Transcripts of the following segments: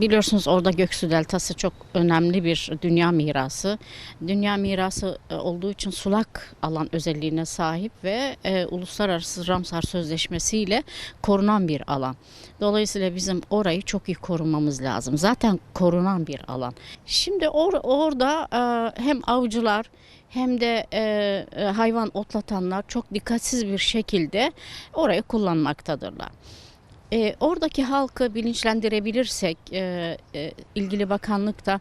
biliyorsunuz orada Göksu Deltası çok önemli bir dünya mirası. Dünya mirası e, olduğu için sulak alan özelliğine sahip ve e, Uluslararası Ramsar Sözleşmesi ile korunan bir alan. Dolayısıyla bizim orayı çok iyi korumamız lazım. Zaten korunan bir alan. Şimdi or- orada e, hem avcılar hem de e, e, hayvan otlatanlar çok dikkatsiz bir şekilde orayı kullanmaktadırlar. E, oradaki halkı bilinçlendirebilirsek e, e, ilgili bakanlık da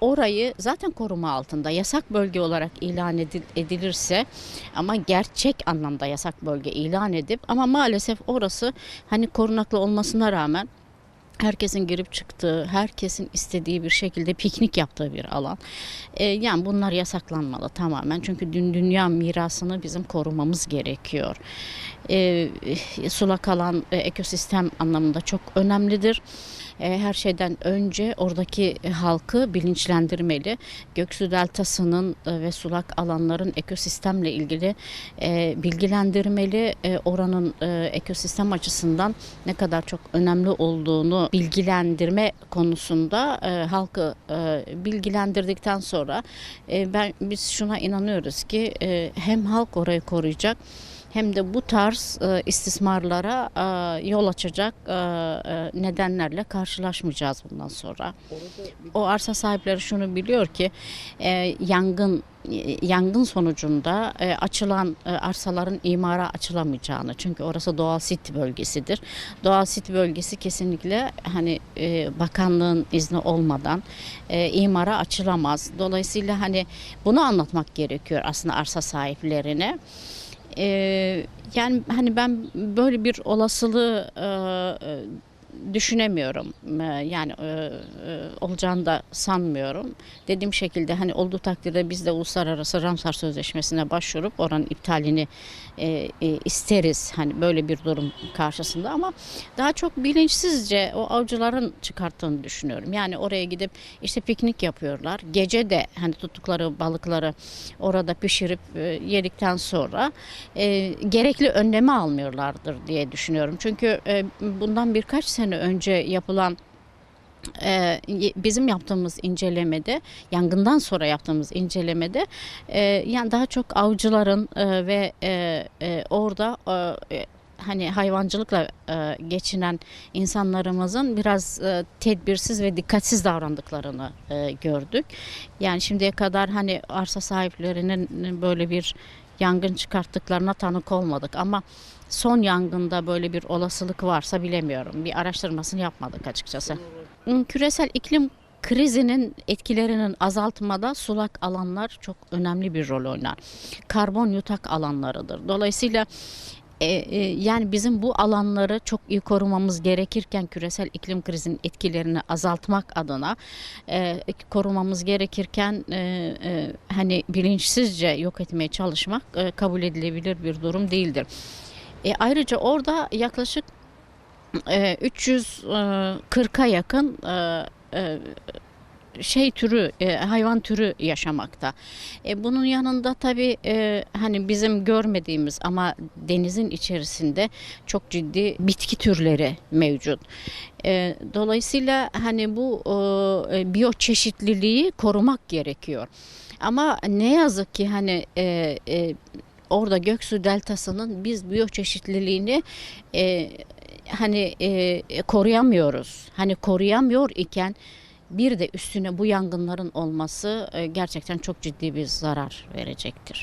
orayı zaten koruma altında yasak bölge olarak ilan edil- edilirse ama gerçek anlamda yasak bölge ilan edip ama maalesef orası hani korunaklı olmasına rağmen herkesin girip çıktığı, herkesin istediği bir şekilde piknik yaptığı bir alan. E, yani bunlar yasaklanmalı tamamen. Çünkü dün dünya mirasını bizim korumamız gerekiyor. E, sulak alan e, ekosistem anlamında çok önemlidir. E, her şeyden önce oradaki halkı bilinçlendirmeli. Göksu Deltası'nın e, ve sulak alanların ekosistemle ilgili e, bilgilendirmeli. E, oranın e, ekosistem açısından ne kadar çok önemli olduğunu bilgilendirme konusunda e, halkı e, bilgilendirdikten sonra e, ben biz şuna inanıyoruz ki e, hem halk orayı koruyacak hem de bu tarz e, istismarlara e, yol açacak e, e, nedenlerle karşılaşmayacağız bundan sonra. O arsa sahipleri şunu biliyor ki e, yangın e, yangın sonucunda e, açılan e, arsaların imara açılamayacağını çünkü orası doğal sit bölgesidir. Doğal sit bölgesi kesinlikle hani e, bakanlığın izni olmadan e, imara açılamaz. Dolayısıyla hani bunu anlatmak gerekiyor aslında arsa sahiplerine. Ee, yani hani ben böyle bir olasılığı e, e, düşünemiyorum. E, yani e, e, olacağını da sanmıyorum. Dediğim şekilde hani olduğu takdirde biz de uluslararası Ramsar Sözleşmesi'ne başvurup oranın iptalini e, isteriz. Hani böyle bir durum karşısında ama daha çok bilinçsizce o avcıların çıkarttığını düşünüyorum. Yani oraya gidip işte piknik yapıyorlar. Gece de hani tuttukları balıkları orada pişirip yedikten sonra gerekli önlemi almıyorlardır diye düşünüyorum. Çünkü bundan birkaç sene önce yapılan e, bizim yaptığımız incelemede yangından sonra yaptığımız incelemede e, yani daha çok avcıların e, ve orada hani hayvancılıkla geçinen insanlarımızın biraz tedbirsiz ve dikkatsiz davrandıklarını gördük. Yani şimdiye kadar hani arsa sahiplerinin böyle bir yangın çıkarttıklarına tanık olmadık ama son yangında böyle bir olasılık varsa bilemiyorum. Bir araştırmasını yapmadık açıkçası. Hmm, Küresel iklim krizinin etkilerinin azaltmada sulak alanlar çok önemli bir rol oynar. Karbon yutak alanlarıdır. Dolayısıyla e, e, yani bizim bu alanları çok iyi korumamız gerekirken küresel iklim krizinin etkilerini azaltmak adına e, korumamız gerekirken e, e, hani bilinçsizce yok etmeye çalışmak e, kabul edilebilir bir durum değildir. E, ayrıca orada yaklaşık e, 340'a yakın e, e, şey türü e, hayvan türü yaşamakta. E, bunun yanında tabii e, hani bizim görmediğimiz ama denizin içerisinde çok ciddi bitki türleri mevcut. E, dolayısıyla hani bu e, biyoçeşitliliği korumak gerekiyor. Ama ne yazık ki hani e, e, orada Göksu Deltası'nın biz biyoçeşitliliğini e, hani e, koruyamıyoruz. Hani koruyamıyor iken bir de üstüne bu yangınların olması e, gerçekten çok ciddi bir zarar verecektir.